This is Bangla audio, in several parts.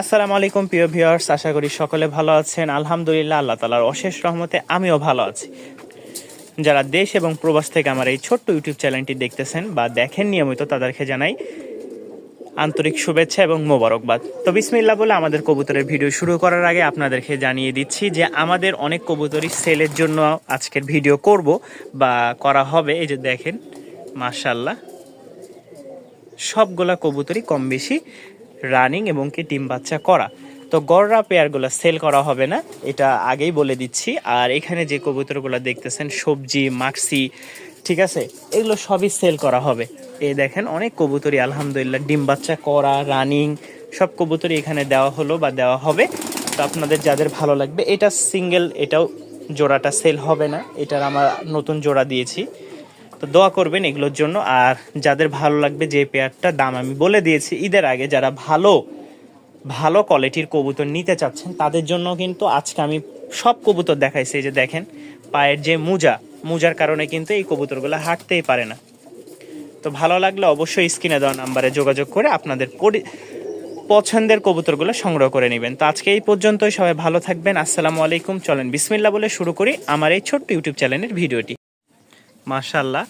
আসসালামু আলাইকুম, প্রিয় ভিউয়ার্স। আশা করি সকলে ভালো আছেন। আলহামদুলিল্লাহ, আল্লাহ তালার অশেষ রহমতে আমিও ভালো আছি। যারা দেশ এবং প্রবাস থেকে আমার এই ছোট্ট ইউটিউব চ্যানেলটি দেখতেছেন বা দেখেন নিয়মিত, তাদেরকে জানাই আন্তরিক শুভেচ্ছা এবং মোবারকবাদ। তো বিসমিল্লা বলে আমাদের কবুতরের ভিডিও শুরু করার আগে আপনাদেরকে জানিয়ে দিচ্ছি যে আমাদের অনেক কবুতরই সেলের জন্য আজকের ভিডিও করব বা করা হবে। এই যে দেখেন মাশাল্লাহ সবগুলা কবুতরই কম বেশি রানিং এবং কি ডিম বাচ্চা করা। তো গড়রা পেয়ারগুলো সেল করা হবে না, এটা আগেই বলে দিচ্ছি। আর এখানে যে কবুতরগুলো দেখতেছেন, সবজি, মাক্সি, ঠিক আছে, এগুলো সবই সেল করা হবে। এই দেখেন, অনেক কবুতরই আলহামদুলিল্লাহ, ডিম বাচ্চা করা, রানিং, সব কবুতরই এখানে দেওয়া হলো বা দেওয়া হবে। তো আপনাদের যাদের ভালো লাগবে, এটা সিঙ্গেল, এটাও জোড়াটা সেল হবে না, এটার আমার নতুন জোড়া দিয়েছি। তো দোয়া করবেন এগুলোর জন্য। আর যাদের ভালো লাগবে যে পেয়ারটা, দাম আমি বলে দিয়েছি, ঈদের আগে যারা ভালো ভালো কোয়ালিটির কবুতর নিতে চাচ্ছেন, তাদের জন্য কিন্তু আজকে আমি সব কবুতর দেখাইছি যে দেখেন, পায়ের যে মুজা, মুজার কারণে কিন্তু এই কবুতরগুলো হাঁটতেই পারে না। তো ভালো লাগলে অবশ্যই স্ক্রিনে দেওয়া নাম্বারে যোগাযোগ করে আপনাদের পছন্দের কবুতরগুলো সংগ্রহ করে নেবেন। তো আজকে এই পর্যন্তই, সবাই ভালো থাকবেন, আসসালামু আলাইকুম। চলেন বিসমিল্লা বলে শুরু করি আমার এই ছোট্ট ইউটিউব চ্যানেলের ভিডিওটি। মাশাল্লাহ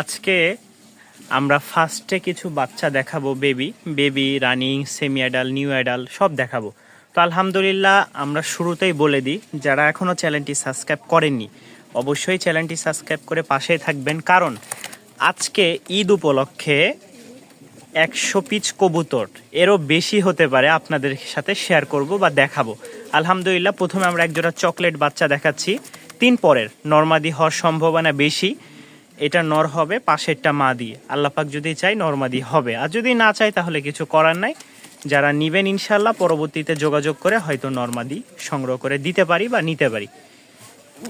আজকে আমরা ফার্স্টে কিছু বাচ্চা দেখাবো, baby. Baby, running semi adult new adult সব দেখাবো। তো আলহামদুলিল্লাহ, আমরা শুরুতেই বলে দিই, যারা এখনও চ্যানেলটি সাবস্ক্রাইব করেননি, অবশ্যই চ্যানেলটি সাবস্ক্রাইব করে পাশেই থাকবেন। কারণ আজকে ঈদ উপলক্ষে একশো পিচ কবুতর, এরও বেশি হতে পারে আপনাদের সাথে শেয়ার করব বা দেখাবো। আলহামদুলিল্লাহ, প্রথমে আমরা একজোড়া চকলেট বাচ্চা দেখাচ্ছি। তিন পরের নর্মাদি হওয়ার সম্ভাবনা বেশি, এটা নর হবে, পাশেরটা মা দিয়ে আল্লাপাক যদি চাই নর্মাদি হবে। আর যদি না চাই তাহলে কিছু করার নাই। যারা নিবেন ইনশাল্লাহ পরবর্তীতে যোগাযোগ করে হয়তো নর্মাদি সংগ্রহ করে দিতে পারি বা নিতে পারি।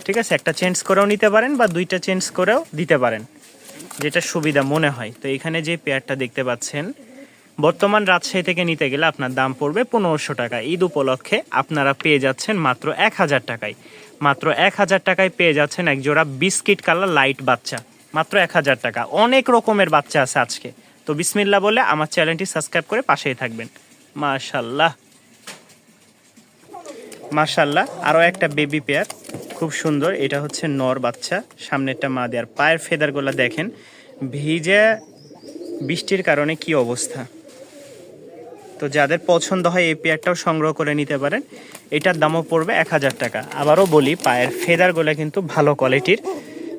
ঠিক আছে? একটা চেঞ্জ করেও নিতে পারেন বা দুইটা চেঞ্জ করেও দিতে পারেন, যেটা সুবিধা মনে হয়। তো এখানে যে পেয়ারটা দেখতে পাচ্ছেন, বর্তমান রাজশাহী থেকে নিতে গেলে আপনার দাম পড়বে পনেরোশো টাকা। ঈদ উপলক্ষে আপনারা পেয়ে যাচ্ছেন মাত্র এক হাজার টাকায়। মাত্র এক হাজার টাকায় পেয়ে যাচ্ছেন এক জোড়া বিস্কিট কালার লাইট বাচ্চা। মাত্র এক হাজার টাকা। অনেক রকমের বাচ্চা আছে আজকে। তো বিসমিল্লা বলে আমার চ্যানেলটি সাবস্ক্রাইব করে পাশেই থাকবেন। মাশাল্লাহ। মাশাল্লাহ। আরও একটা বেবি পেয়ার। খুব সুন্দর। এটা হচ্ছে নর বাচ্চা। সামনেরটা মা দেয়ার পায়ের ফেদারগুলো দেখেন। ভিজে বৃষ্টির কারণে কি অবস্থা? তো যাদের পছন্দ হয় এই পেয়ারটাও সংগ্রহ করে নিতে পারেন। এটার দামও পড়বে এক হাজার টাকা। আবারও বলি, পায়ের ফেদারগুলো কিন্তু ভালো কোয়ালিটির।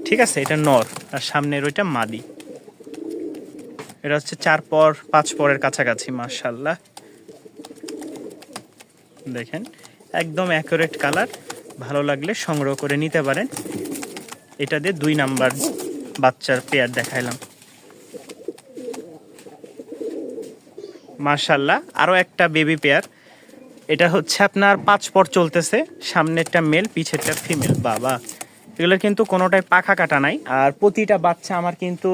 ঠিক আছে, এটা নর, আর সামনের ওইটা মাদি। এটা হচ্ছে চার পর, পাঁচ পরের কাছাকাছি মার্শাল্লাহ দেখেন, একদম অ্যাকুরেট কালার ভালো লাগলে সংগ্রহ করে নিতে পারেন। এটা দিয়ে দুই নাম্বার বাচ্চার পেয়ার দেখাইলাম। মার্শাল্লাহ আরও একটা বেবি পেয়ার এটা হচ্ছে আপনার পাঁচ পর চলতেছে। সামনেরটা মেল পিছেরটা ফিমেল বাবা এগুলোর কিন্তু কোনোটাই পাখা কাটা নাই। আর প্রতিটা বাচ্চা আমার কিন্তু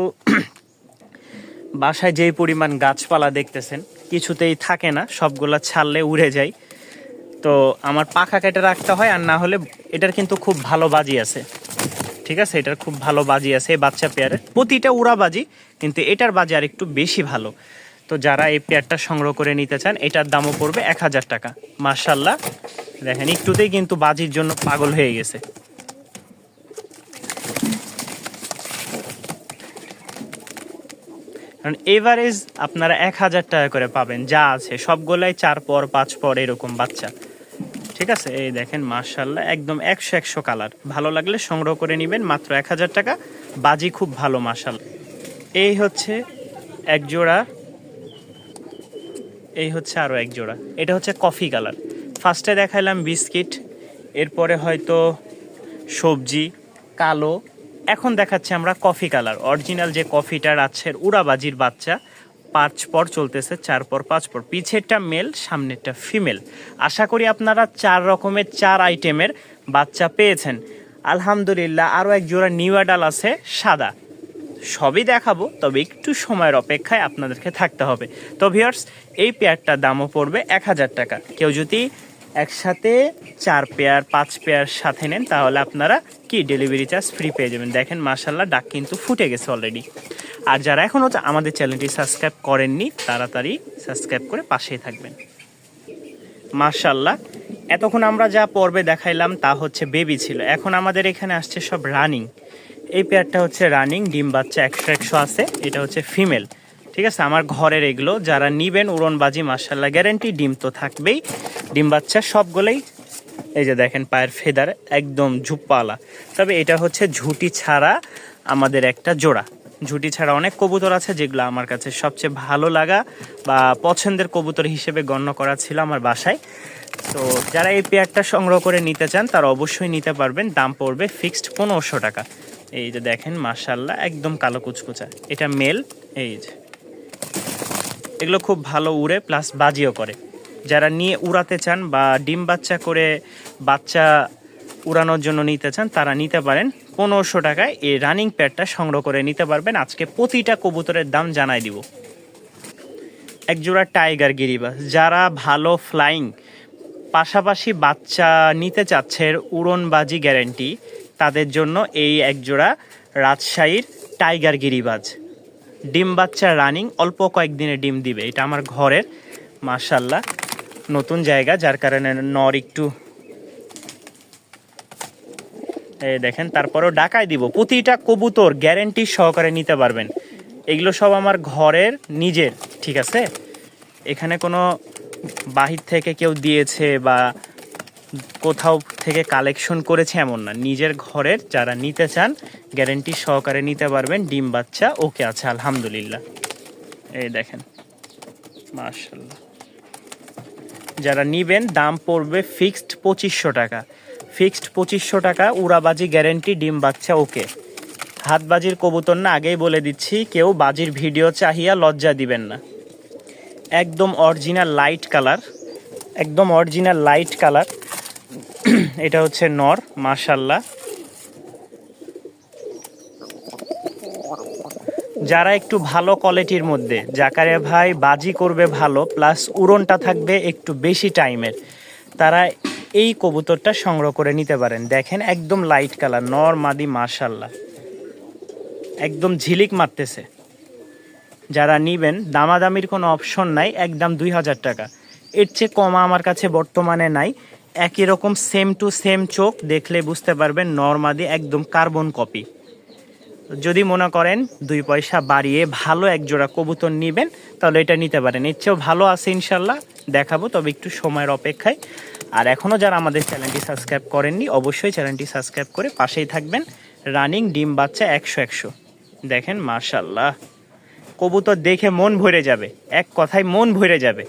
বাসায় যেই পরিমাণ গাছপালা দেখতেছেন, কিছুতেই থাকে না। সবগুলা ছাড়লে উড়ে যায়। তো আমার পাখা কেটে রাখতে হয়, আর না হলে এটার কিন্তু খুব ভালো বাজি আছে। ঠিক আছে? এটার খুব ভালো বাজি আছে বাচ্চা পেয়ারের প্রতিটা উড়া বাজি কিন্তু এটার বাজি আর একটু বেশি ভালো। তো যারা এই পেয়ারটা সংগ্রহ করে নিতে চান, এটার দামও পড়বে এক হাজার টাকা। মার্শাল্লাহ দেখেন, একটুতেই কিন্তু বাজির জন্য পাগল হয়ে গেছে। কারণ এভারেজ আপনারা এক হাজার টাকা করে পাবেন, যা আছে, সবগুলাই চার পর, পাঁচ পর এরকম বাচ্চা। ঠিক আছে? এই দেখেন মার্শাল্লাহ একদম একশো একশো কালার। ভালো লাগলে সংগ্রহ করে নেবেন, মাত্র এক হাজার টাকা। বাজি খুব ভালো মার্শাল এই হচ্ছে এক জোড়া এই হচ্ছে আরও এক জোড়া। এটা হচ্ছে কফি কালার। ফার্স্টে দেখাইলাম বিস্কিট, এরপরে হয়তো সবজি, কালো। এখন দেখাচ্ছি আমরা কফি কালার। অরিজিনাল যে কফিটা আছে উড়াবাজির বাচ্চা, পাঁচ পর চলতেছে, চার পর পাঁচ পর। পিছেরটা মেল, সামনেরটা ফিমেল। আশা করি আপনারা চার রকমের, চার আইটেমের বাচ্চা পেয়েছেন। আলহামদুলিল্লাহ আরও এক জোড়া নিউ অ্যাডাল আছে, সাদা। সবই দেখাবো, তবে একটু সময়ের অপেক্ষায় আপনাদেরকে থাকতে হবে। তো ভিয়ার্স এই পেয়ারটার দামও পড়বে এক হাজার টাকা। কেউ যদি একসাথে চার পেয়ার, পাঁচ পেয়ার সাথে নেন, তাহলে আপনারা কি ডেলিভারি চার্জ ফ্রি পেয়ে যাবেন? দেখেন মার্শাল্লাহ ডাক কিন্তু ফুটে গেছে অলরেডি আর যারা এখনও আমাদের চ্যানেলটি সাবস্ক্রাইব করেননি, তাড়াতাড়ি সাবস্ক্রাইব করে পাশেই থাকবেন। মার্শাল্লাহ এতক্ষণ আমরা যা পর্বে দেখাইলাম তা হচ্ছে বেবি ছিল। এখন আমাদের এখানে আসছে সব রানিং। এই পেয়ারটা হচ্ছে রানিং ডিম, বাচ্চা একশো একশো আছে। এটা হচ্ছে ফিমেল ঠিক আছে? আমার ঘরের এগুলো, যারা নিবেন উড়নবাজি মার্শাল্লাহ গ্যারেন্টি ডিম তো থাকবেই। ডিম, বাচ্চা সবগুলোই, এই যে দেখেন পায়ের ফেদার, একদম ঝুপ্পালা। তবে এটা হচ্ছে ঝুটি ছাড়া আমাদের একটা জোড়া। ঝুটি ছাড়া অনেক কবুতর আছে যেগুলো আমার কাছে সবচেয়ে ভালো লাগা বা পছন্দের কবুতর হিসেবে গণ্য করা ছিল আমার বাসায়। তো যারা এই পেয়ারটা সংগ্রহ করে নিতে চান, তারা অবশ্যই নিতে পারবেন। দাম পড়বে ফিক্সড পনেরোশো টাকা। এই যে দেখেন মার্শাল্লাহ একদম কালো কুচকুচা। এটা মেল, এই যে। এগুলো খুব ভালো উড়ে প্লাস বাজিও করে। যারা নিয়ে উড়াতে চান বা ডিম বাচ্চা করে বাচ্চা উড়ানোর জন্য নিতে চান, তারা নিতে পারেন। পনেরোশো টাকায় এই রানিং প্যাডটা সংগ্রহ করে নিতে পারবেন। আজকে প্রতিটা কবুতরের দাম জানাই দিব। একজোড়া টাইগার গিরিবাস। যারা ভালো ফ্লাইং পাশাপাশি বাচ্চা নিতে চাচ্ছে উড়নবাজি গ্যারেন্টি তাদের জন্য এই একজোড়া রাজশাহীর টাইগার গিরিবাজ। ডিম বাচ্চা রানিং, অল্প কয়েকদিনে ডিম দিবে। এটা আমার ঘরের মার্শাল্লাহ নতুন জায়গা, যার কারণে নর একটু এই দেখেন, তারপরেও ডাকায় দিব। প্রতিটা কবুতর গ্যারেন্টি সহকারে নিতে পারবেন। এগুলো সব আমার ঘরের, নিজের, ঠিক আছে? এখানে কোনো বাহির থেকে কেউ দিয়েছে বা কোথাও থেকে কালেকশন করেছে এমন না। নিজের ঘরের যারা নিতে চান, গ্যারেন্টি সহকারে নিতে পারবেন, ডিম বাচ্চা, ওকে আছে, আলহামদুলিল্লাহ। এই দেখেন মার্শাল্লাহ যারা নিবেন, দাম পড়বে ফিক্সড পঁচিশশো টাকা। ফিক্সড পঁচিশশো টাকা, উড়াবাজি গ্যারেন্টি, ডিম বাচ্চা, ওকে। হাতবাজির কবুতর না, আগেই বলে দিচ্ছি, কেউ বাজির ভিডিও চাহিয়া লজ্জা দিবেন না। একদম অরিজিনাল লাইট কালার একদম অরিজিনাল লাইট কালার এটা হচ্ছে নর মাশাল্লাহ যারা একটু ভালো কোয়ালিটির মধ্যে জাকারে ভাই বাজি করবে ভালো, প্লাস উড়নটা থাকবে একটু বেশি টাইমের, তারা এই কবুতরটা সংগ্রহ করে নিতে পারেন। দেখেন একদম লাইট কালার নর মাদি মাশাল্লাহ একদম ঝিলিক মারতেছে। যারা নিবেন, দামাদামির কোনো অপশন নাই, একদম দুই হাজার টাকা। এর চেয়ে কমা আমার কাছে বর্তমানে নাই। একই রকম সেম টু সেম চোখ, দেখলে বুঝতে পারবেন নর্মাদি একদম কার্বন কপি যদি মনে করেন দুই পয়সা বাড়িয়ে ভালো এক জোড়া কবুতর নিবেন, তাহলে এটা নিতে পারেন। এর চেয়েও ভালো আছে ইনশাল্লাহ, দেখাবো, তবে একটু সময়ের অপেক্ষায়। আর এখনও যারা আমাদের চ্যানেলটি সাবস্ক্রাইব করেননি, অবশ্যই চ্যানেলটি সাবস্ক্রাইব করে পাশেই থাকবেন। রানিং ডিম বাচ্চা একশো একশো। দেখেন মার্শাল্লাহ কবুতর দেখে মন ভরে যাবে। এক কথায় মন ভরে যাবে।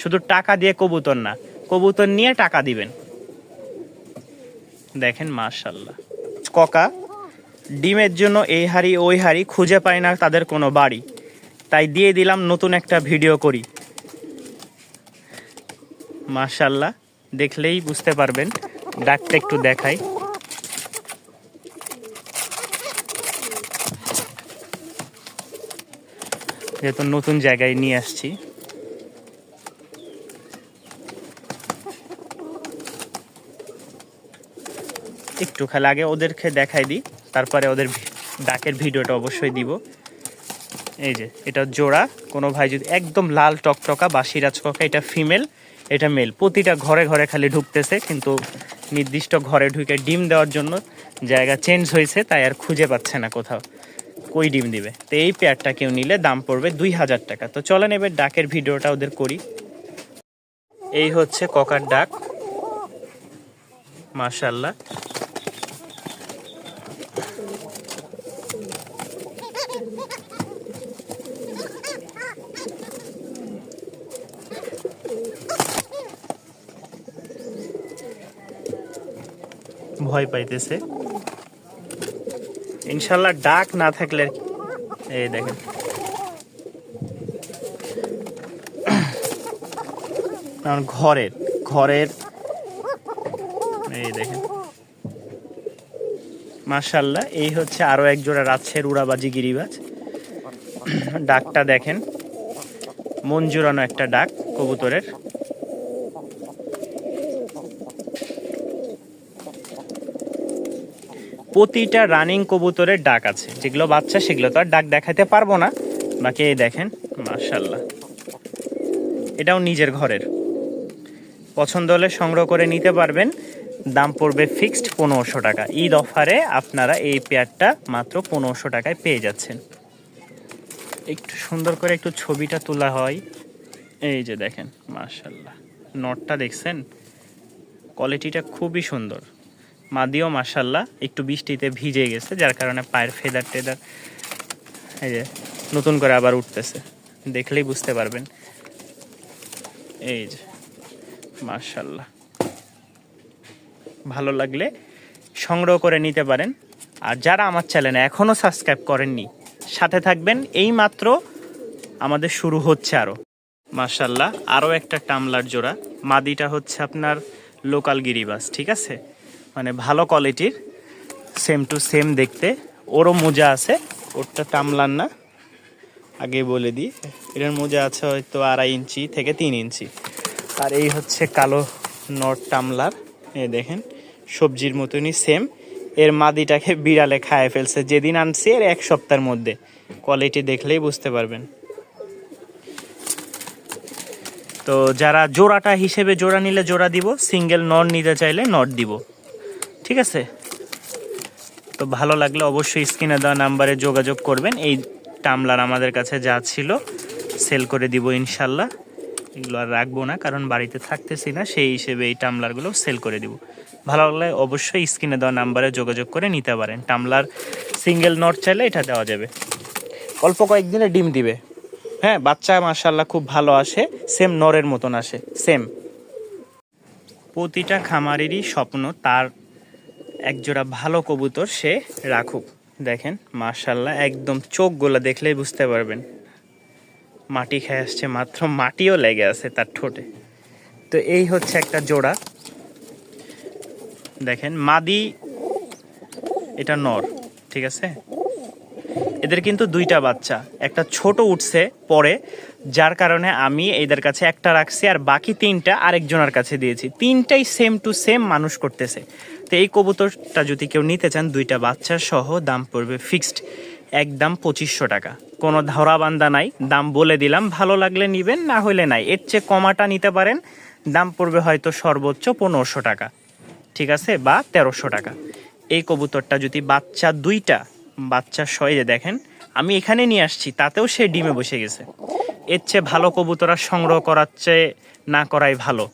শুধু টাকা দিয়ে কবুতর না কবুতর নিয়ে টাকা দিবেন। দেখেন মার্শাল্লাহ ককা, ডিমের জন্য এই হাড়ি, ওই হাড়ি খুঁজে পায় না তাদের কোনো বাড়ি। তাই দিয়ে দিলাম, নতুন একটা ভিডিও করি। মার্শাল্লাহ দেখলেই বুঝতে পারবেন, ডাকটা একটু দেখাই। যেহেতু নতুন জায়গায় নিয়ে আসছি। একটু খালি আগে ওদেরকে দেখাই দিই। তারপরে ওদের ডাকের ভিডিওটা অবশ্যই দিব। এই যে, এটা জোড়া। কোনো ভাই যদি একদম লাল টকটকা বা সিরাজ ককা এটা ফিমেল এটা মেল প্রতিটা ঘরে ঘরে খালি ঢুকতেছে, কিন্তু নির্দিষ্ট ঘরে ঢুকে ডিম দেওয়ার জন্য জায়গা চেঞ্জ হয়েছে, তাই আর খুঁজে পাচ্ছে না কোথাও। কই ডিম দিবে? তো এই পেয়ারটা কেউ নিলে দাম পড়বে দুই হাজার টাকা। তো চলেন এবার ডাকের ভিডিওটা ওদের করি। এই হচ্ছে ককার ডাক মাশাল্লাহ ভয় পাইতেছে। ইনশাল্লাহ ডাক না থাকলে এই দেখেন। ঘরের ঘরের, এই দেখেন। মার্শাল্লাহ এই হচ্ছে আরও এক জোড়া রাজশের উড়াবাজি গিরিবাজ। ডাকটা দেখেন। জুড়ানো একটা ডাক, কবুতরের। প্রতিটা রানিং কবুতরের ডাক আছে। যেগুলো বাচ্চা, সেগুলো তো আর ডাক দেখাতে পারব না। বাকি এই দেখেন মার্শাল্লাহ এটাও নিজের ঘরের। পছন্দ হলে সংগ্রহ করে নিতে পারবেন। দাম পড়বে ফিক্সড পনেরোশো টাকা। ঈদ অফারে আপনারা এই পেয়ারটা মাত্র পনেরোশো টাকায় পেয়ে যাচ্ছেন। একটু সুন্দর করে একটু ছবিটা তোলা হয়। এই যে দেখেন মার্শাল্লাহ নটটা দেখছেন? কোয়ালিটিটা খুবই সুন্দর। মাদিও মার্শাল্লাহ একটু বৃষ্টিতে ভিজে গেছে, যার কারণে পায়ের ফেদার টেদার, এই যে, নতুন করে আবার উঠতেছে। দেখলেই বুঝতে পারবেন। এই যে মার্শাল্লাহ ভালো লাগলে সংগ্রহ করে নিতে পারেন। আর যারা আমার চ্যানেলে এখনও সাবস্ক্রাইব করেননি, সাথে থাকবেন। এই মাত্র আমাদের শুরু হচ্ছে আরও মার্শাল্লাহ আরও একটা টামলার জোড়া। মাদিটা হচ্ছে আপনার লোকাল গিরিবাস ঠিক আছে? মানে ভালো কোয়ালিটির সেম টু সেম দেখতে। ওরও মোজা আছে, ওরটা টামলার না। আগে বলে দিই, এটার মোজা আছে হয়তো আড়াই ইঞ্চি থেকে তিন ইঞ্চি। আর এই হচ্ছে কালো নট টামলার এ দেখেন, সবজির মতনই সেম এর মাদিটাকে বিড়ালে খায় ফেলছে, যেদিন আনছি এর এক সপ্তাহের মধ্যে। কোয়ালিটি দেখলেই বুঝতে পারবেন। তো যারা জোড়াটা হিসেবে জোড়া নিলে জোড়া দিব সিঙ্গেল নট নিতে চাইলে নট দিব। ঠিক আছে? তো ভালো লাগলে অবশ্যই স্ক্রিনে দেওয়া নাম্বারে যোগাযোগ করবেন। এই টামলার আমাদের কাছে যা ছিল, সেল করে দিব ইনশাল্লাহ। এগুলো আর রাখব না, কারণ বাড়িতে থাকতেছি না, সেই হিসেবে এই টামলারগুলো সেল করে দিব। ভালো লাগলে অবশ্যই স্ক্রিনে দেওয়া নাম্বারে যোগাযোগ করে নিতে পারেন। টামলার সিঙ্গেল নট চাইলে এটা দেওয়া যাবে। অল্প কয়েকদিনে ডিম দিবে। হ্যাঁ বাচ্চা মার্শাল্লাহ খুব ভালো আসে, সেম নরের মতন আসে, সেম। প্রতিটা খামারেরই স্বপ্ন তার একজোড়া ভালো কবুতর সে রাখুক। দেখেন মার্শাল্লাহ একদম চোখগুলো দেখলেই বুঝতে পারবেন। মাটি খেয়ে আসছে, মাত্র মাটিও লেগে আছে তার ঠোঁটে। তো এই হচ্ছে একটা জোড়া। দেখেন, মাদি, এটা নর, ঠিক আছে? এদের কিন্তু দুইটা বাচ্চা, একটা ছোট উঠছে পরে, যার কারণে আমি এদের কাছে একটা রাখছি আর বাকি তিনটা আরেকজনের কাছে দিয়েছি। তিনটাই সেম টু সেম মানুষ করতেছে। তো এই কবুতরটা যদি কেউ নিতে চান, দুইটা বাচ্চা সহ দাম পড়বে ফিক্সড একদম পঁচিশশো টাকা। কোনো ধরা বান্দা নাই, দাম বলে দিলাম, ভালো লাগলে নিবেন, না হলে নাই। এর চেয়ে কমাটা নিতে পারেন, দাম পড়বে হয়তো সর্বোচ্চ পনেরোশো টাকা। ঠিক আছে? বা তেরোশো টাকা। এই কবুতরটা যদি বাচ্চা দুইটা, বাচ্চা সয়ে দেখেন, আমি এখানে নিয়ে আসছি, তাতেও সে ডিমে বসে গেছে। এর চেয়ে ভালো কবুতরা সংগ্রহ করার চেয়ে না করাই ভালো।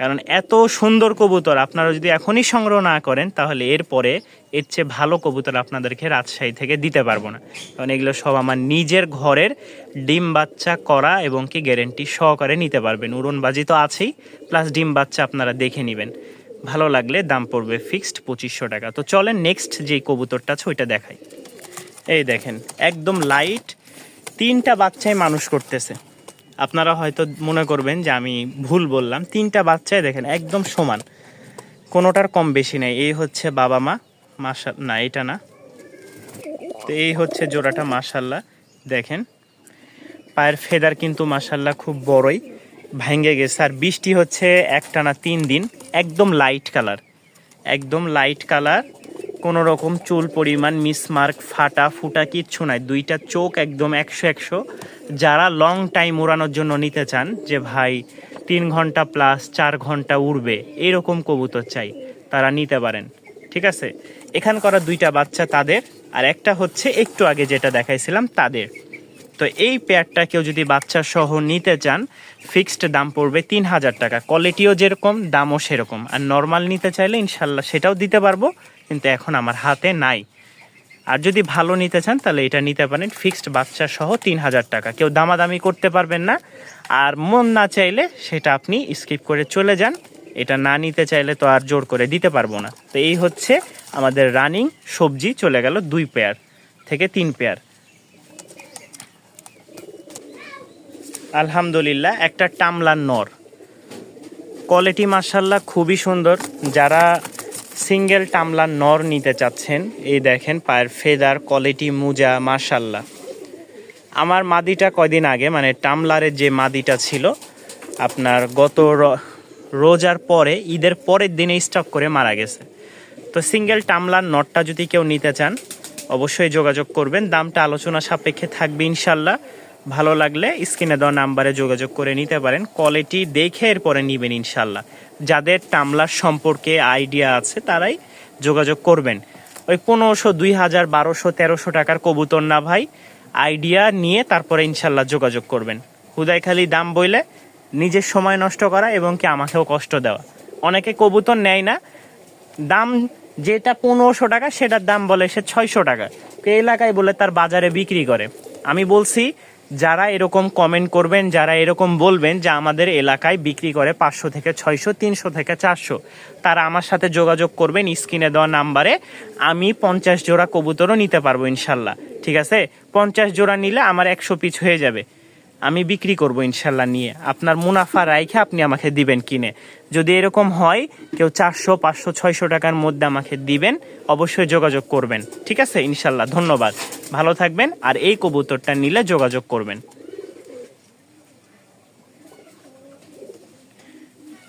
কারণ এত সুন্দর কবুতর আপনারা যদি এখনই সংগ্রহ না করেন, তাহলে এরপরে এর চেয়ে ভালো কবুতর আপনাদেরকে রাজশাহী থেকে দিতে পারব না। কারণ এগুলো সব আমার নিজের ঘরের ডিম বাচ্চা করা এবং কি গ্যারেন্টি সহকারে নিতে পারবেন। উড়নবাজি তো আছেই প্লাস ডিম বাচ্চা আপনারা দেখে নেবেন। ভালো লাগলে দাম পড়বে ফিক্সড পঁচিশশো টাকা। তো চলেন নেক্সট যে কবুতরটা আছে, ওইটা দেখাই। এই দেখেন, একদম লাইট তিনটা বাচ্চাই মানুষ করতেছে। আপনারা হয়তো মনে করবেন যে আমি ভুল বললাম। তিনটা বাচ্চাই দেখেন, একদম সমান। কোনোটার কম বেশি নেই। এই হচ্ছে বাবা মা মাসা না, এটা না। তো এই হচ্ছে জোড়াটা মাসাল্লাহ দেখেন, পায়ের ফেদার কিন্তু মাসাল্লাহ খুব বড়ই, ভেঙে গেছে। আর বৃষ্টি হচ্ছে একটানা তিন দিন, একদম লাইট কালার একদম লাইট কালার কোনো রকম চুল পরিমাণ মিসমার্ক ফাটা ফুটা কিচ্ছু নাই। দুইটা চোখ একদম একশো একশো। যারা লং টাইম উড়ানোর জন্য নিতে চান, যে ভাই তিন ঘণ্টা প্লাস চার ঘণ্টা উড়বে, এরকম কবুতর চাই, তারা নিতে পারেন। ঠিক আছে? এখান করা দুইটা বাচ্চা তাদের, আর একটা হচ্ছে একটু আগে যেটা দেখাইছিলাম, তাদের। তো এই পেয়ারটা কেউ যদি বাচ্চা সহ নিতে চান ফিক্সড দাম পড়বে তিন হাজার টাকা। কোয়ালিটিও যেরকম, দামও সেরকম। আর নর্মাল নিতে চাইলে ইনশাল্লাহ সেটাও দিতে পারব, কিন্তু এখন আমার হাতে নাই। আর যদি ভালো নিতে চান, তাহলে এটা নিতে পারেন। ফিক্সড বাচ্চা সহ তিন হাজার টাকা। কেউ দামাদামি করতে পারবেন না। আর মন না চাইলে সেটা আপনি স্কিপ করে চলে যান। এটা না নিতে চাইলে তো আর জোর করে দিতে পারব না। তো এই হচ্ছে আমাদের রানিং সবজি চলে গেল দুই পেয়ার থেকে তিন পেয়ার আলহামদুলিল্লাহ, একটা টামলার নর। কোয়ালিটি মার্শাল্লাহ খুবই সুন্দর। যারা সিঙ্গেল টামলার নর নিতে চাচ্ছেন, এই দেখেন পায়ের ফেদার কোয়ালিটি মুজা মার্শাল্লাহ আমার মাদিটা কয়দিন আগে মানে টামলারের যে মাদিটা ছিল, আপনার গত রোজার পরে, ঈদের পরের দিনে স্টক করে মারা গেছে। তো সিঙ্গেল টামলার নটটা যদি কেউ নিতে চান, অবশ্যই যোগাযোগ করবেন। দামটা আলোচনা সাপেক্ষে থাকবে ইনশাল্লাহ ভালো লাগলে স্ক্রিনে দেওয়া নাম্বারে যোগাযোগ করে নিতে পারেন। কোয়ালিটি দেখে এরপরে নিবেন ইনশাল্লাহ যাদের টামলার সম্পর্কে আইডিয়া আছে, তারাই যোগাযোগ করবেন। ওই পনেরোশো, দুই হাজার, বারোশো, তেরোশো টাকার কবুতর না ভাই আইডিয়া নিয়ে তারপরে ইনশাল্লাহ যোগাযোগ করবেন। হুদাই খালি দাম বইলে নিজের সময় নষ্ট করা এবং কি আমাকেও কষ্ট দেওয়া। অনেকে কবুতর নেয় না। দাম যেটা পনেরোশো টাকা, সেটার দাম বলে সে ছয়শো টাকা। এলাকায় বলে তার বাজারে বিক্রি করে। আমি বলছি যারা এরকম কমেন্ট করবেন, যারা এরকম বলবেন যে আমাদের এলাকায় বিক্রি করে পাঁচশো থেকে ছয়শো, তিনশো থেকে চারশো, তারা আমার সাথে যোগাযোগ করবেন, স্ক্রিনে দেওয়া নাম্বারে। আমি পঞ্চাশ জোড়া কবুতরও নিতে পারব ইনশাল্লাহ। ঠিক আছে? পঞ্চাশ জোড়া নিলে আমার একশো পিস হয়ে যাবে। আমি বিক্রি করব ইনশাল্লাহ নিয়ে। আপনার মুনাফা রাইখে আপনি আমাকে দিবেন কিনে। যদি এরকম হয়, কেউ চারশো, পাঁচশো, ছয়শো টাকার মধ্যে আমাকে দিবেন, অবশ্যই যোগাযোগ করবেন। ঠিক আছে? ইনশাল্লাহ, ধন্যবাদ। ভালো থাকবেন, আর এই কবুতরটা নিলে যোগাযোগ করবেন।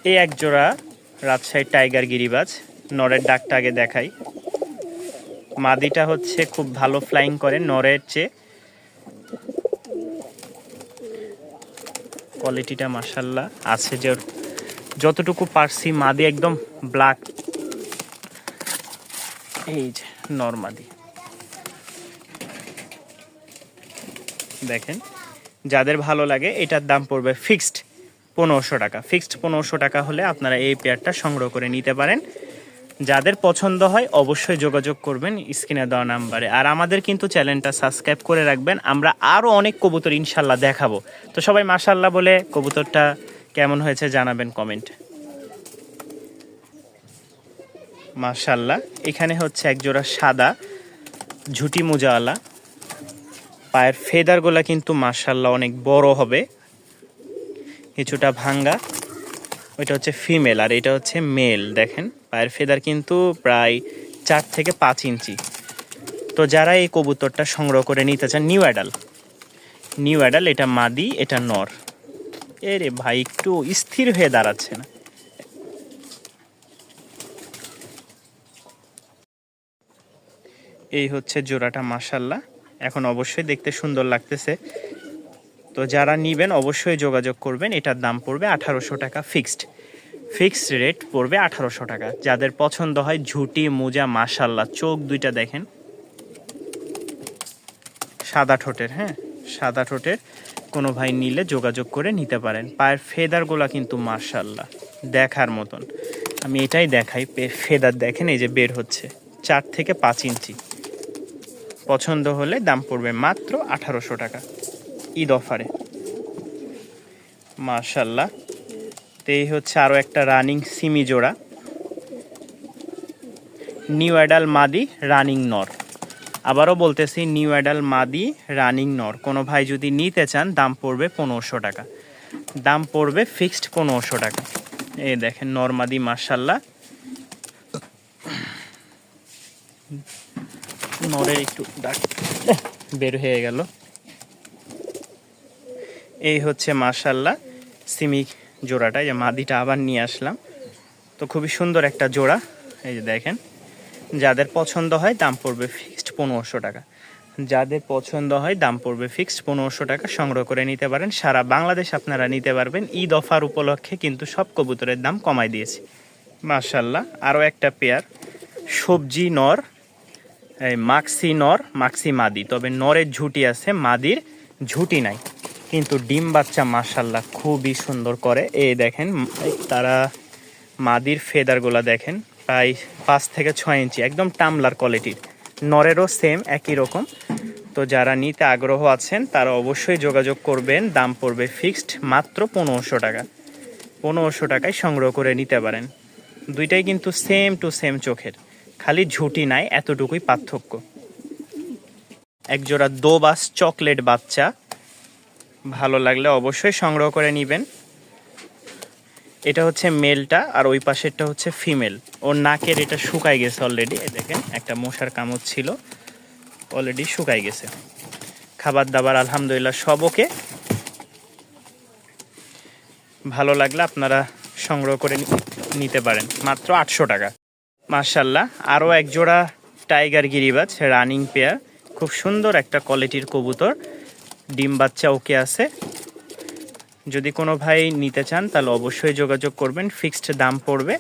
এই এক জোড়া রাজশাহী টাইগার গিরিবাজ, নরের ডাকটা আগে দেখাই। মাদিটা হচ্ছে খুব ভালো ফ্লাইং করে, নরের চেয়ে। কোয়ালিটিটা মাসাল্লাহ আছে যে যতটুকু পারছি মাদি একদম ব্ল্যাক এই যে নর্মাদি দেখেন, যাদের ভালো লাগে এটার দাম পড়বে ফিক্সড পনেরোশো টাকা। ফিক্সড পনেরোশো টাকা হলে আপনারা এই পেয়ারটা সংগ্রহ করে নিতে পারেন। যাদের পছন্দ হয় অবশ্যই যোগাযোগ করবেন স্ক্রিনে দেওয়া নাম্বারে। আর আমাদের কিন্তু চ্যানেলটা সাবস্ক্রাইব করে রাখবেন। আমরা আরও অনেক কবুতর ইনশাল্লাহ দেখাবো। তো সবাই মাশাল্লাহ বলে কবুতরটা কেমন হয়েছে জানাবেন কমেন্ট মাশাল্লাহ এখানে হচ্ছে একজোড়া সাদা ঝুটি মোজাওয়ালা। পায়ের ফেদারগুলা কিন্তু মাশাল্লাহ অনেক বড় হবে। কিছুটা ভাঙ্গা। ওইটা হচ্ছে ফিমেল আর এটা হচ্ছে মেল, দেখেন। পায়ের ফেদার কিন্তু প্রায় চার থেকে পাঁচ ইঞ্চি। তো যারা এই কবুতরটা সংগ্রহ করে নিতে চান, নিউ অ্যাডাল। নিউ অ্যাডাল, এটা মাদি, এটা নর। এ রে ভাই, একটু স্থির হয়ে দাঁড়াচ্ছে না। এই হচ্ছে জোড়াটা মাসাল্লাহ এখন অবশ্যই দেখতে সুন্দর লাগতেছে। তো যারা নিবেন, অবশ্যই যোগাযোগ করবেন। এটার দাম পড়বে আঠারোশো টাকা ফিক্সড। ফিক্সড রেট পড়বে আঠারোশো টাকা। যাদের পছন্দ হয় ঝুটি, মোজা মাসাল্লাহ চোখ দুইটা দেখেন। সাদা ঠোঁটের হ্যাঁ? সাদা ঠোঁটের কোনো ভাই নিলে যোগাযোগ করে নিতে পারেন। পায়ের ফেদারগুলা কিন্তু মার্শাল্লাহ দেখার মতন। আমি এটাই দেখাই ফেদার দেখেন, এই যে বের হচ্ছে। চার থেকে পাঁচ ইঞ্চি। পছন্দ হলে দাম পড়বে মাত্র আঠারোশো টাকা। ঈদ অফারে। মার্শাল্লাহ তো এই হচ্ছে আরও একটা রানিং সিমি জোড়া। নিউ অ্যাডাল মাদি, রানিং নর। আবারও বলতেছি, নিউ অ্যাডাল মাদি, রানিং নর। কোনো ভাই যদি নিতে চান, দাম পড়বে পনেরোশো টাকা। দাম পড়বে ফিক্সড পনেরোশো টাকা। এই দেখেন নর্মাদি মার্শাল্লাহ নরের একটু ডাক বের হয়ে গেল। এই হচ্ছে মার্শাল্লাহ সিমি জোড়াটা, এই যে মাদিটা আবার নিয়ে আসলাম। তো খুবই সুন্দর একটা জোড়া, এই যে দেখেন। যাদের পছন্দ হয় দাম পড়বে ফিক্সড পনেরোশো টাকা। যাদের পছন্দ হয় দাম পড়বে ফিক্সড পনেরোশো টাকা, সংগ্রহ করে নিতে পারেন। সারা বাংলাদেশ আপনারা নিতে পারবেন। ঈদ অফার উপলক্ষে কিন্তু সব কবুতরের দাম কমাই দিয়েছি। মার্শাল্লাহ আরও একটা পেয়ার সবজি নর, এই মাক্সি নর, মাক্সি মাদি। তবে নরের ঝুটি আছে, মাদির ঝুটি নাই। কিন্তু ডিম বাচ্চা মাশাল্লাহ খুবই সুন্দর করে। এই দেখেন, তারা মাদির ফেদারগুলা দেখেন, প্রায় পাঁচ থেকে ছয় ইঞ্চি, একদম টামলার কোয়ালিটির। নরেরও সেম একই রকম। তো যারা নিতে আগ্রহ আছেন, তারা অবশ্যই যোগাযোগ করবেন। দাম পড়বে ফিক্সড মাত্র পনেরোশো টাকা। পনেরোশো টাকায় সংগ্রহ করে নিতে পারেন। দুইটাই কিন্তু সেম টু সেম চোখের। খালি ঝুটি নাই, এতটুকুই পার্থক্য। একজোড়া দোবাস চকলেট বাচ্চা। ভালো লাগলে অবশ্যই সংগ্রহ করে নেবেন। এটা হচ্ছে মেলটা আর ওই পাশেরটা হচ্ছে ফিমেল। ওর নাকের এটা শুকাই গেছে অলরেডি দেখেন, একটা মশার কামড় ছিল অলরেডি শুকাই গেছে। খাবার দাবার আলহামদুলিল্লাহ, সব ওকে। ভালো লাগলে আপনারা সংগ্রহ করে নিতে পারেন, মাত্র আটশো টাকা। মার্শাল্লাহ আরও এক জোড়া টাইগার গিরিবাজ, রানিং পেয়ার, খুব সুন্দর একটা কোয়ালিটির কবুতর। ডিম বাচ্চা ওকে আছে। যদি কোনো ভাই নিতে চান, তাহলে অবশ্যই যোগাযোগ করবেন। ফিক্সড দাম পড়বে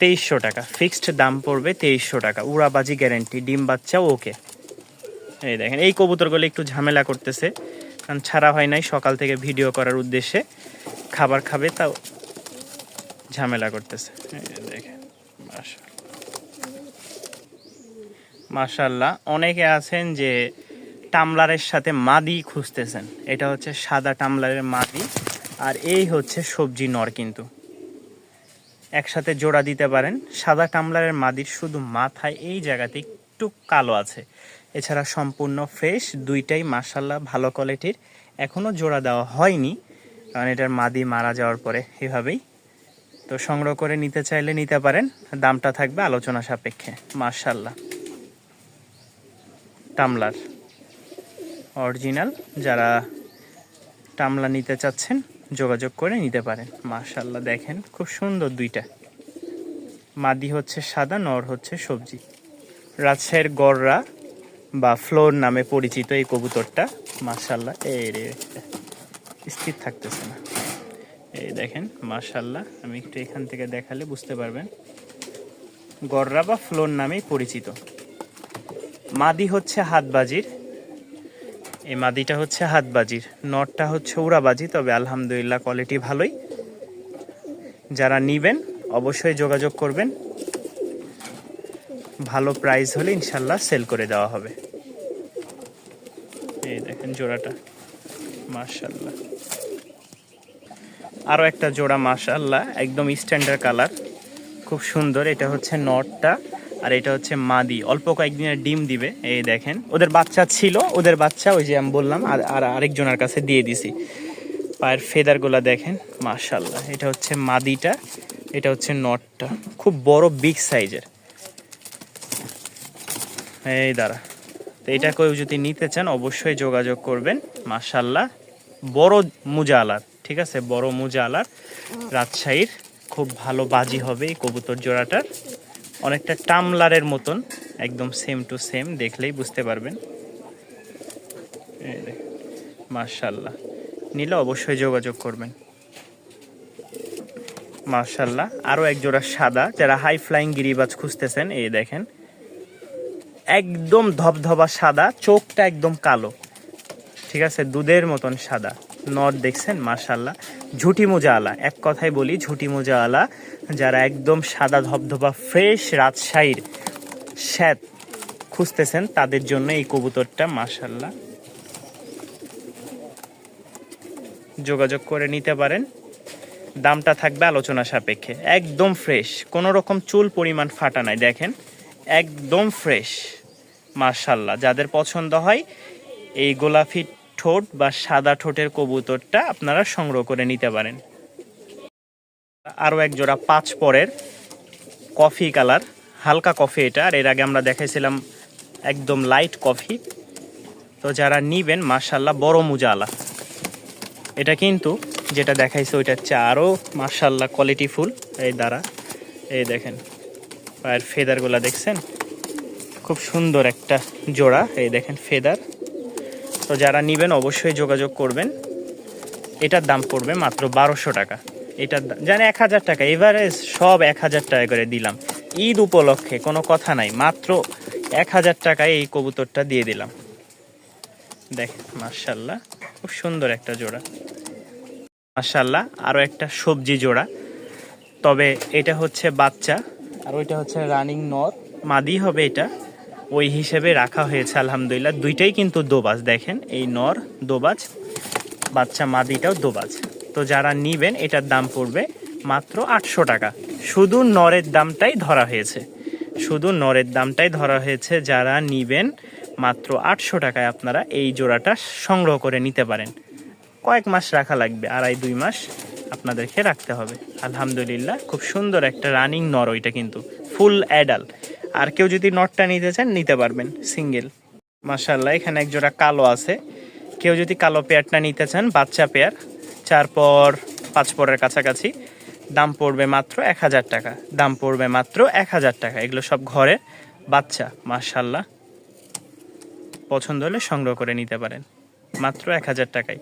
তেইশশো টাকা। ফিক্সড দাম পড়বে তেইশশো টাকা। উড়াবাজি গ্যারেন্টি, ডিম বাচ্চা ওকে। এই দেখেন, এই কবুতরগুলো একটু ঝামেলা করতেছে। কারণ ছাড়া হয় নাই, সকাল থেকে ভিডিও করার উদ্দেশ্যে। খাবার খাবে, তাও ঝামেলা করতেছে। দেখেন মাশাল্লাহ অনেকে আছেন যে টামলারের সাথে মাদি খুঁজতেছেন। এটা হচ্ছে সাদা টামলারের মাদি, আর এই হচ্ছে সবজি নর কিন্তু। একসাথে জোড়া দিতে পারেন। সাদা টামলারের মাদির শুধু মাথায় এই জায়গাতে একটু কালো আছে। এছাড়া সম্পূর্ণ ফ্রেশ, দুইটাই মাসাল্লাহ ভালো কোয়ালিটির। এখনও জোড়া দেওয়া হয়নি, কারণ এটার মাদি মারা যাওয়ার পরে এভাবেই। তো সংগ্রহ করে নিতে চাইলে নিতে পারেন। দামটা থাকবে আলোচনা সাপেক্ষে মার্শাল্লাহ টামলার। অরিজিনাল, যারা টামলা নিতে চাচ্ছেন, যোগাযোগ করে নিতে পারেন। মার্শাল্লাহ দেখেন, খুব সুন্দর দুইটা। মাদি হচ্ছে সাদা, নর হচ্ছে সবজি। রাজশাহীর গররা বা ফ্লোর নামে পরিচিত এই কবুতরটা মার্শাল্লাহ এই রে স্থির থাকতেছে না। এই দেখেন মার্শাল্লাহ আমি একটু এখান থেকে দেখালে বুঝতে পারবেন। গররা বা ফ্লোর নামেই পরিচিত। মাদি হচ্ছে হাতবাজির এই মাদিটা হচ্ছে হাতবাজির, নটটা হচ্ছে উড়াবাজি, তবে আলহামদুলিল্লাহ কোয়ালিটি ভালোই। যারা নিবেন, অবশ্যই যোগাযোগ করবেন। ভালো প্রাইস হলে ইনশাল্লাহ সেল করে দেওয়া হবে। এই দেখেন জোড়াটা। মার্শাল্লাহ আরও একটা জোড়া মাশাল্লাহ একদম স্ট্যান্ডার্ড কালার খুব সুন্দর, এটা হচ্ছে নটটা। আর এটা হচ্ছে মাদি। অল্প কয়েকদিনের ডিম দিবে, এই দেখেন। ওদের বাচ্চা ছিল, ওদের বাচ্চা, ওই যে আমি বললাম, আর আর আরেকজনের কাছে দিয়ে দিছি। পায়ের ফেদারগুলো দেখেন মাশাল্লাহ এটা হচ্ছে মাদিটা, এটা হচ্ছে নটটা। খুব বড় বিগ সাইজের এই দাঁড়া। তো এটা কেউ যদি নিতে চান, অবশ্যই যোগাযোগ করবেন মাশাল্লাহ বড় মুজা আলার ঠিক আছে? বড় মুজা আলার রাজশাহীর, খুব ভালো বাজি হবে এই কবুতর জোড়াটার। অনেকটা টামলারের মতন, একদম সেম টু সেম দেখলেই বুঝতে পারবেন। মার্শাল্লাহ নিলে অবশ্যই যোগাযোগ করবেন। মার্শাল্লাহ আরও এক জোড়া সাদা, যারা হাই ফ্লাইং গিরিবাজ খুঁজতেছেন, এই দেখেন। একদম ধবধবা সাদা, চোখটা একদম কালো। ঠিক আছে, দুধের মতন সাদা। নট দেখছেন? মার্শাল্লাহ ঝুটি আলা এক কথাই বলি ঝুটি মোজা আলা যারা একদম সাদা ধবধবা ফ্রেশ রাজশাহীর শ্যাত খুঁজতেছেন, তাদের জন্য এই কবুতরটা মার্শাল্লাহ যোগাযোগ করে নিতে পারেন। দামটা থাকবে আলোচনা সাপেক্ষে। একদম ফ্রেশ কোনো রকম চুল পরিমাণ ফাটা নাই, দেখেন। একদম ফ্রেশ মার্শাল্লাহ যাদের পছন্দ হয়, এই গোলাপি ঠোঁট বা সাদা ঠোঁটের কবুতরটা আপনারা সংগ্রহ করে নিতে পারেন। আরও এক জোড়া পাঁচ পরের কফি কালার, হালকা কফি এটা। আর এর আগে আমরা দেখাইছিলাম একদম লাইট কফি। তো যারা নিবেন মার্শাল্লাহ বড় মুজালা। এটা কিন্তু যেটা দেখাইছে ওইটা হচ্ছে আরও মার্শাল্লাহ কোয়ালিটি ফুল। এই দ্বারা এই দেখেন, পায়ের ফেদারগুলো দেখছেন? খুব সুন্দর একটা জোড়া। এই দেখেন ফেদার তো যারা নেবেন অবশ্যই যোগাযোগ করবেন। এটার দাম পড়বে মাত্র বারোশো টাকা। এটার জানি এক হাজার টাকা, এভারেজ সব এক হাজার টাকা করে দিলাম। ঈদ উপলক্ষে কোনো কথা নাই, মাত্র এক হাজার টাকায় এই কবুতরটা দিয়ে দিলাম। দেখ মার্শাল্লাহ খুব সুন্দর একটা জোড়া। মার্শাল্লাহ আরও একটা সবজি জোড়া। তবে এটা হচ্ছে বাচ্চা, আর ওইটা হচ্ছে রানিং নর। মাদি হবে এটা। ওই হিসেবে রাখা হয়েছে, আলহামদুলিল্লাহ। দুইটাই কিন্তু দোবাজ, দেখেন, এই নর দোবাজ, বাচ্চা মাদিটাও দোবাজ। তো যারা নিবেন, এটার দাম পড়বে মাত্র আটশো টাকা। শুধু নরের দামটাই ধরা হয়েছে। শুধু নরের দামটাই ধরা হয়েছে, যারা নিবেন মাত্র আটশো টাকায় আপনারা এই জোড়াটা সংগ্রহ করে নিতে পারেন। কয়েক মাস রাখা লাগবে, আড়াই, দুই মাস আপনাদেরকে রাখতে হবে। আলহামদুলিল্লাহ, খুব সুন্দর একটা রানিং নর ওইটা কিন্তু, ফুল অ্যাডাল আর কেউ যদি নটটা নিতে চান, নিতে পারবেন সিঙ্গেল মাশাল্লাহ এখানে এক জোড়া কালো আছে। কেউ যদি কালো পেয়ারটা নিতে চান, বাচ্চা পেয়ার, চার পর, পাঁচ পরের কাছাকাছি, দাম পড়বে মাত্র এক হাজার টাকা। দাম পড়বে মাত্র এক হাজার টাকা। এগুলো সব ঘরের বাচ্চা মাশাল্লাহ পছন্দ হলে সংগ্রহ করে নিতে পারেন। মাত্র এক হাজার টাকায়।